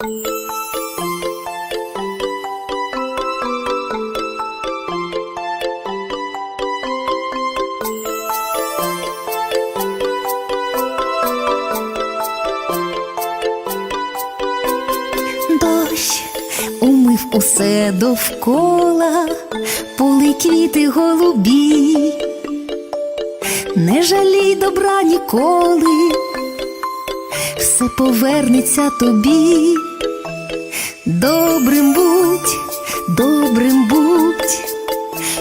Дощ умив усе довкола, поли квіти голубі, не жалій добра ніколи, все повернеться тобі.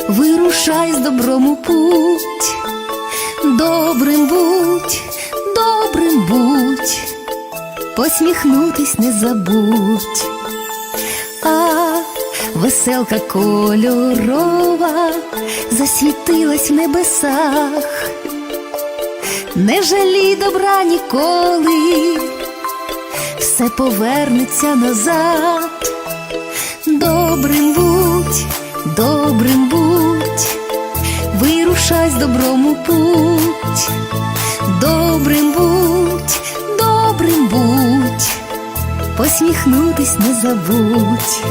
Вирушай з добром у путь, добрим будь, добрим будь. Посміхнутись не забудь. А веселка кольорова засвітилась в небесах, не жалій добра ніколи, все повернеться назад. Добрим будь, добрим будь, вирушай з добром у путь. Добрим будь, добрим будь, посміхнутись не забудь.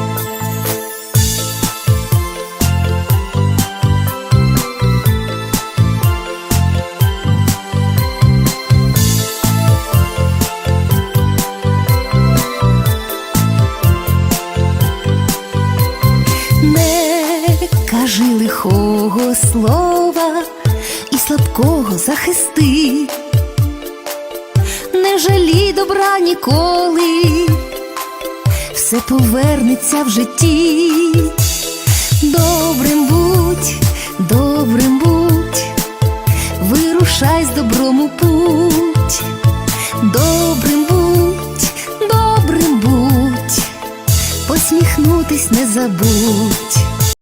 Не кажи лихого слова слабкого захисти, не жалій добра ніколи, все повернеться в житті. Добрим будь, добрим будь, вирушай з добром у путь. Добрим будь, добрим будь, посміхнутись не забудь.